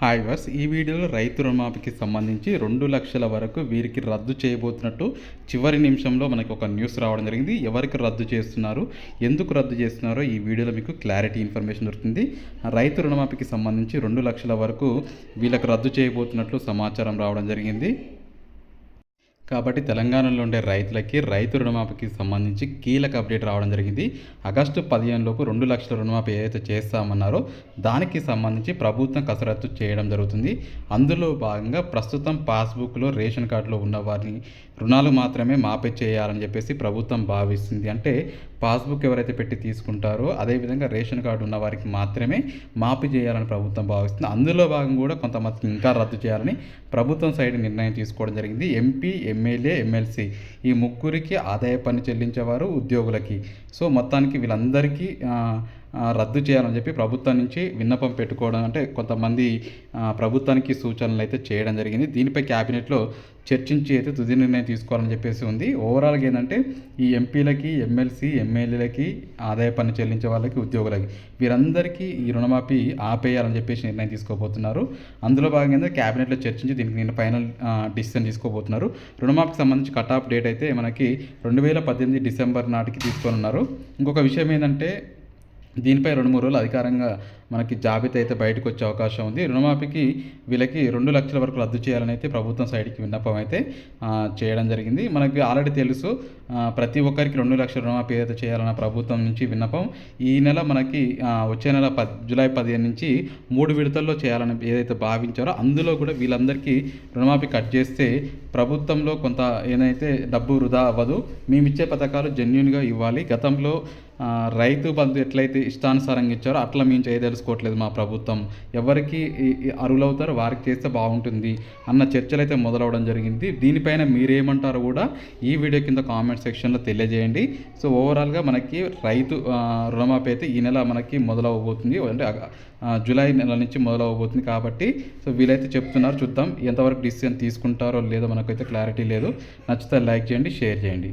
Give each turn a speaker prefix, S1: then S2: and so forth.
S1: Hi verse ఈ వీడియోలో రైతు రుణమాఫీకి సంబంధించి రెండు లక్షల వరకు వీరికి రద్దు చేయబోతున్నట్టు చివరి నిమిషంలో మనకి ఒక న్యూస్ రావడం జరిగింది. ఎవరికి రద్దు చేస్తున్నారు? ఎందుకు రద్దు చేస్తున్నారో ఈ వీడియోలో మీకు క్లారిటీ ఇన్ఫర్మేషన్ దొరుకుతుంది. రైతు రుణమాఫీకి సంబంధించి రెండు లక్షల వరకు వీళ్ళకి రద్దు చేయబోతున్నట్లు సమాచారం రావడం జరిగింది. కాబట్టి తెలంగాణలో ఉండే రైతులకి రైతు రుణమాఫీకి సంబంధించి కీలక అప్డేట్ రావడం జరిగింది. ఆగస్టు పదిహేను లోపు రెండు లక్షల రుణమాఫీ ఏదైతే చేస్తామన్నారో దానికి సంబంధించి ప్రభుత్వం కసరత్తు చేయడం జరుగుతుంది. అందులో భాగంగా ప్రస్తుతం పాస్బుక్లో రేషన్ కార్డులో ఉన్న వారిని రుణాలు మాత్రమే మాఫీ చేయాలని చెప్పేసి ప్రభుత్వం భావిస్తుంది. అంటే పాస్బుక్ ఎవరైతే పెట్టి తీసుకుంటారో అదేవిధంగా రేషన్ కార్డు ఉన్న వారికి మాత్రమే మాఫీ చేయాలని ప్రభుత్వం భావిస్తుంది. అందులో భాగం కూడా కొంతమందికి ఇంకా రద్దు చేయాలని ప్రభుత్వం సైడ్ నిర్ణయం తీసుకోవడం జరిగింది. ఎంపీ ఎమ్మెల్యే ఎమ్మెల్సీ ఈ ముగ్గురికి ఆదాయ పన్ను చెల్లించేవారు ఉద్యోగులకి. సో మొత్తానికి వీళ్ళందరికీ రద్దు చేయాలని చెప్పి ప్రభుత్వం నుంచి విన్నపం పెట్టుకోవడం అంటే కొంతమంది ప్రభుత్వానికి సూచనలు అయితే చేయడం జరిగింది. దీనిపై క్యాబినెట్లో చర్చించి అయితే తుది నిర్ణయం తీసుకోవాలని చెప్పేసి ఉంది. ఓవరాల్గా ఏంటంటే ఈ ఎంపీలకి ఎమ్మెల్సీ ఎమ్మెల్యేలకి ఆదాయ పన్ను చెల్లించే వాళ్ళకి ఉద్యోగులకి వీరందరికీ ఈ రుణమాఫీ ఆపేయాలని చెప్పేసి నిర్ణయం తీసుకోబోతున్నారు. అందులో భాగంగా క్యాబినెట్లో చర్చించి దీనికి నేను ఫైనల్ డిసిషన్ తీసుకోబోతున్నారు. రుణమాఫీకి సంబంధించి కట్ ఆఫ్ డేట్ అయితే మనకి రెండు వేల పద్దెనిమిది డిసెంబర్ నాటికి తీసుకొని ఉన్నారు. ఇంకొక విషయం ఏంటంటే దీనిపై రెండు మూడు రోజులు అధికారంగా మనకి జాబితా అయితే బయటకు వచ్చే అవకాశం ఉంది. రుణమాఫీకి వీళ్ళకి రెండు లక్షల వరకు రద్దు చేయాలని అయితే ప్రభుత్వం సైడ్కి విన్నపం అయితే చేయడం జరిగింది. మనకి ఆల్రెడీ తెలుసు ప్రతి ఒక్కరికి రెండు లక్షల రుణమాఫీ అయితే చేయాలన్న ప్రభుత్వం నుంచి విన్నపం. ఈ నెల మనకి వచ్చే నెల పద్ జూలై పదిహేను నుంచి మూడు విడతల్లో చేయాలని ఏదైతే భావించారో అందులో కూడా వీళ్ళందరికీ రుణమాఫీ కట్ చేస్తే ప్రభుత్వంలో కొంత ఏదైతే డబ్బు వృధా అవ్వదు. మేము ఇచ్చే పథకాలు జెన్యున్గా ఇవ్వాలి. గతంలో రైతు బంధు ఎట్లయితే ఇష్టానుసారంగా ఇచ్చారో అట్లా మేము తెలుసుకోవట్లేదు మా ప్రభుత్వం. ఎవరికి అరువులవుతారో వారికి చేస్తే బాగుంటుంది అన్న చర్చలు అయితే మొదలవడం జరిగింది. దీనిపైన మీరేమంటారో కూడా ఈ వీడియో కింద కామెంట్ సెక్షన్లో తెలియజేయండి. సో ఓవరాల్గా మనకి రైతు ఆ, రుణమాఫీ అయితే ఈ నెల మనకి మొదలవబోతుంది అంటే జూలై నెల నుంచి మొదలవబోతుంది కాబట్టి. సో వీలైతే చెప్తున్నారు. చూద్దాం ఎంతవరకు డిసిషన్ తీసుకుంటారో లేదో మనకైతే క్లారిటీ లేదు. నచ్చితే లైక్ చేయండి షేర్ చేయండి.